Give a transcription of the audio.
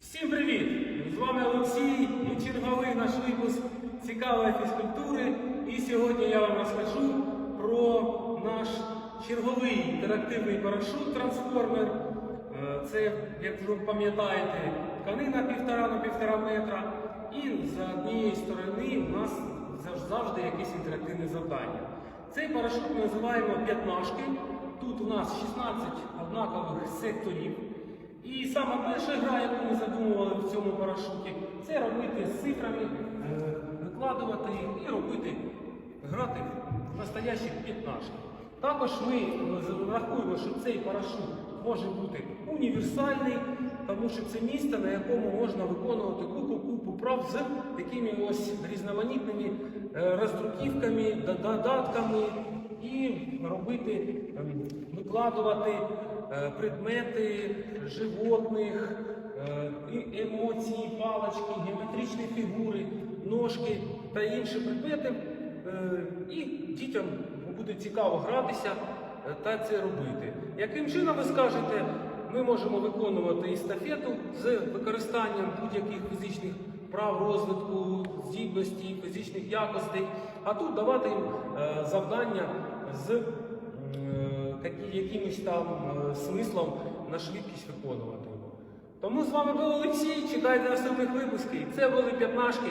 Всім привіт! З вами Олексій і черговий наш випуск цікавої фізкультури. І сьогодні я вам розкажу про наш черговий інтерактивний парашут трансформер. Е, Це, як ви пам'ятаєте, тканина півтора на півтора метра. І за однієї сторони у нас завжди якесь інтерактивне завдання. Цей парашут ми називаємо п'ятнашки. Тут у нас 16 однакових секторів. І саме перша гра, яку ми задумували в цьому парашуті, це робити з цифрами, е, викладувати і робити, грати в настоящі п'ятнашки. Також ми е, рахуємо, що цей парашут може бути універсальний, тому що це місце, на якому можна виконувати купу-купу прав з такими ось різноманітними е, роздруківками, додатками і робити, ем, е, предмети животних, е, емоції, палички, геометричні фігури, ножки та інші предмети. Е, І дітям буде цікаво гратися та це робити. Яким чином ви скажете, ми можемо виконувати естафету з використанням будь-яких фізичних прав розвитку, здібності, фізичних якостей, а тут давати їм завдання з якимось там е, смислом на швидкість виконувати. Тому з вами був Олексій. Чекайте наступних випусків. Це були п'ятнашки.